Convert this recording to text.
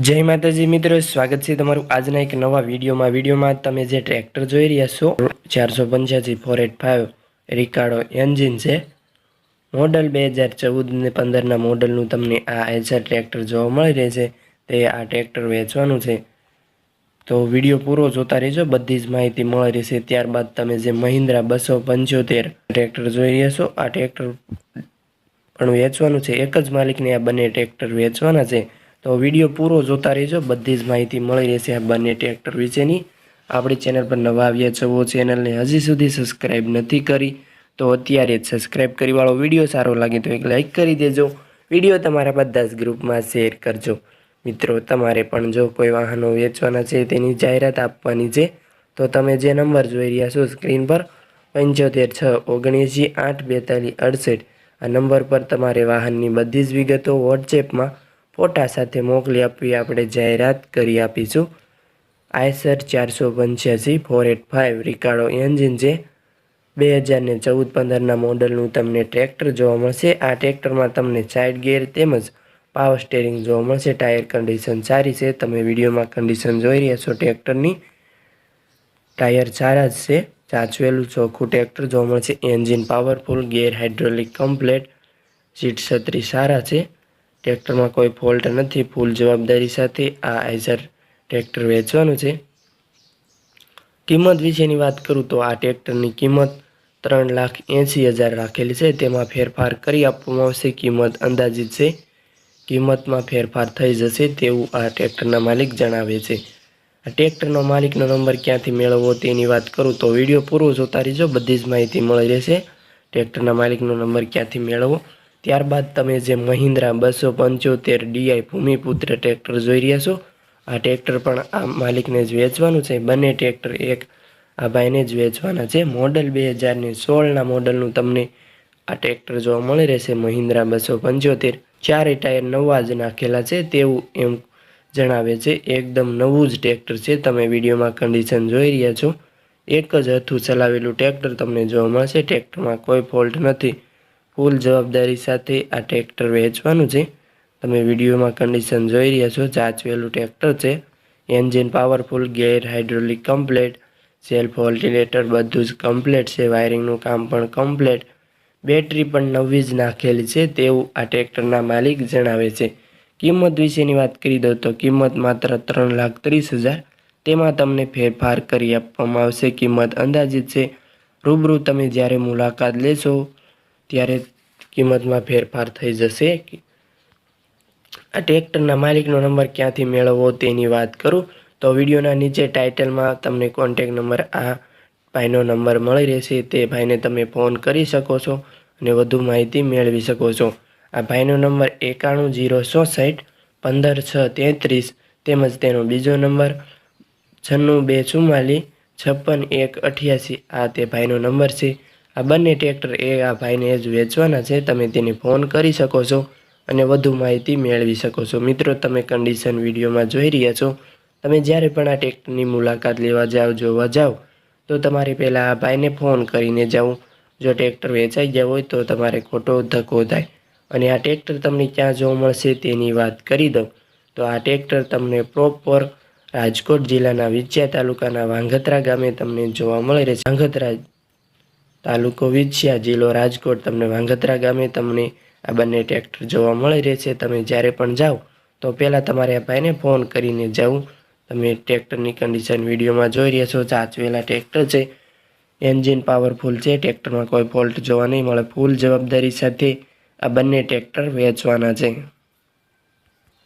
જય માતાજી મિત્રો, સ્વાગત છે તમારું આજના એક નવા વિડીયોમાં. વિડીયોમાં તમે જે ટ્રેક્ટર જોઈ રહ્યા છો, ચારસો પંચ્યાસી four eight five Ricardo engine છે. મોડલ બે હજાર ચૌદ ને પંદરના મોડલનું તમને આ એચઆર ટ્રેક્ટર જોવા મળી રહેશે તે આ ટ્રેક્ટર વેચવાનું છે. તો વીડિયો પૂરો જોતા રહેજો, બધી જ માહિતી મળી રહેશે. ત્યારબાદ તમે જે મહિન્દ્રા બસો પંચોતેર ટ્રેક્ટર જોઈ રહ્યા છો, આ ટ્રેક્ટર પણ વેચવાનું છે. એક જ માલિકને આ બંને ટ્રેક્ટર વેચવાના છે. તો વીડિયો પૂરો જોતા રહેજો. બધી જ માહિતી મળી રહેશે આ બંને ટ્રેક્ટર વિશેની. આપણી ચેનલ પર નવા આવ્યા છો ચેનલને હજી સુધી સબસ્ક્રાઈબ નથી કરી, તો અત્યારે જ સબસ્ક્રાઈબ કરીવાળો વીડિયો સારો લાગે તો એક લાઇક કરી દેજો. વીડિયો તમારા બધા જ ગ્રુપમાં શેર કરજો. મિત્રો, તમારે પણ જો કોઈ વાહનો વેચવાના છે તેની જાહેરાત આપવાની છે, તો તમે જે નંબર જોઈ રહ્યા છો સ્ક્રીન પર, પંચોતેર છ ઓગણીસી આઠ બેતાલીસ અડસઠ, આ નંબર પર તમારે વાહનની બધી જ વિગતો વોટ્સએપમાં ફોટા સાથે મોકલી આપવી, આપણે જાહેરાત કરી આપીશું. આયસર ચારસો પંચ્યાસી, four eight five Ricardo engine છે. બે હજારને ચૌદ પંદરના મોડલનું તમને ટ્રેક્ટર જોવા મળશે. આ ટ્રેક્ટરમાં તમને સાઇડ ગેર તેમજ પાવર સ્ટેરિંગ જોવા મળશે. ટાયર કન્ડિશન સારી છે. તમે વિડીયોમાં કન્ડિશન જોઈ રહ્યા છો ટ્રેક્ટરની. ટાયર સારા જ છે. ચાચવેલું ચોખ્ખું ટ્રેક્ટર જોવા મળશે. Engine powerful, gear hydraulic, complete. Seat છત્રી સારા છે. ટ્રેક્ટરમાં કોઈ ફોલ્ટ નથી, ફૂલ જવાબદારી સાથે આ આઈઝર ટ્રેક્ટર વેચવાનું છે. કિંમત વિશેની વાત કરું તો આ ટ્રેક્ટરની કિંમત ત્રણ લાખ એંસી હજાર રાખેલી છે. તેમાં ફેરફાર કરી આપવામાં આવશે. કિંમત અંદાજિત છે. કિંમતમાં ફેરફાર થઈ જશે તેવું આ ટ્રેક્ટરના માલિક જણાવે છે. આ ટ્રેક્ટરનો માલિકનો નંબર ક્યાંથી મેળવવો તેની વાત કરું તો વીડિયો પૂરો જોતા રહીજો. બધી જ માહિતી મળી રહેશે. ટ્રેક્ટરના માલિકનો નંબર ક્યાંથી મેળવવો ત્યારબાદ તમે જે મહિન્દ્રા બસો પંચોતેર ડીઆઈ ભૂમિપુત્ર ટ્રેક્ટર જોઈ રહ્યા છો, આ ટ્રેક્ટર પણ આ માલિકને જ વેચવાનું છે. બંને ટ્રેક્ટર એક આ ભાઈને જ વેચવાના છે. મોડલ બે હજારની સોળના મોડલનું તમને આ ટ્રેક્ટર જોવા મળી રહેશે. મહિન્દ્રા બસો પંચોતેર ચારે ટાયર નવા જ નાખેલા છે. તેવું એમ જણાવે છે. એકદમ નવું જ ટ્રેક્ટર છે. તમે વિડીયોમાં કન્ડિશન જોઈ રહ્યા છો. એક જ હથું ચલાવેલું ટ્રેક્ટર તમને જોવા મળશે. ટ્રેક્ટરમાં કોઈ ફોલ્ટ નથી. ફૂલ જવાબદારી સાથે આ ટ્રેક્ટર વેચવાનું છે. તમે વિડીયોમાં કન્ડિશન જોઈ રહ્યા છો, જાચવેલું ટ્રેક્ટર છે. Engine powerful gear hydraulic complete self વોલ્ટિલેટર બધું જ કમ્પ્લેટ છે. વાયરિંગનું કામ પણ કમ્પ્લેટ બેટરી પણ નવી જ નાખેલી છે. તેવું આ ટ્રેક્ટરના માલિક જણાવે છે. કિંમત વિશેની વાત કરી દઉં તો કિંમત માત્ર ત્રણ લાખ ત્રીસ હજાર. તેમાં તમને ફેરફાર કરી આપવામાં આવશે. કિંમત અંદાજિત છે. રૂબરૂ તમે જ્યારે મુલાકાત લેશો ત્યારે કિંમતમાં ફેરફાર થઈ જશે આ ટ્રેક્ટરના માલિકનો નંબર ક્યાંથી મેળવવો તેની વાત કરું, તો વિડીયોના નીચે ટાઇટલમાં તમને કોન્ટેક નંબર આ ભાઈનો નંબર મળી રહેશે, તે ભાઈને તમે ફોન કરી શકો છો અને વધુ માહિતી મેળવી શકો છો. આ ભાઈનો નંબર એકાણું જીરો ચોસઠ પંદર છ તેત્રીસ તેમજ તેનો બીજો નંબર છન્નું બે ચુમ્માલીસ છપ્પન એક અઠ્યાસી. આ તે ભાઈનો નંબર છે. આ બંને ટ્રેક્ટર એ આ ભાઈને જ વેચવાના છે. તમે તેને ફોન કરી શકો છો અને વધુ માહિતી મેળવી શકો છો. મિત્રો, તમે કન્ડિશન વિડીયોમાં જોઈ રહ્યા છો. તમે જ્યારે પણ આ ટ્રેક્ટરની મુલાકાત લેવા જાઓ જોવા જાઓ તો તમારે પહેલાં આ ભાઈને ફોન કરીને જાઉં જો ટ્રેક્ટર વેચાઈ ગયા હોય, તો તમારે ખોટો ધક્કો થાય. અને આ ટ્રેક્ટર તમને ક્યાં જોવા મળશે તેની વાત કરી દઉં. તો આ ટ્રેક્ટર તમને પ્રોપર રાજકોટ જિલ્લાના વિજયા તાલુકાના વાંગત્રા ગામે તમને જોવા મળી રહેશે. વાંગત્રા તાલુકો વિછિયા જિલ્લો રાજકોટ, તમને વાંગત્રા ગામે તમને આ બંને ટ્રેક્ટર જોવા મળી રહેશે. તમે જ્યારે પણ જાઓ, તો પહેલાં તમારે આ ભાઈને ફોન કરીને જાઉં તમે ટ્રેક્ટરની કન્ડિશન વિડીયોમાં જોઈ રહ્યા છો. ચાચવેલા ટ્રેક્ટર છે. એન્જિન પાવરફુલ છે. ટ્રેક્ટરમાં કોઈ ફોલ્ટ જોવા નહીં મળે. ફૂલ જવાબદારી સાથે આ બંને ટ્રેક્ટર વેચવાના છે.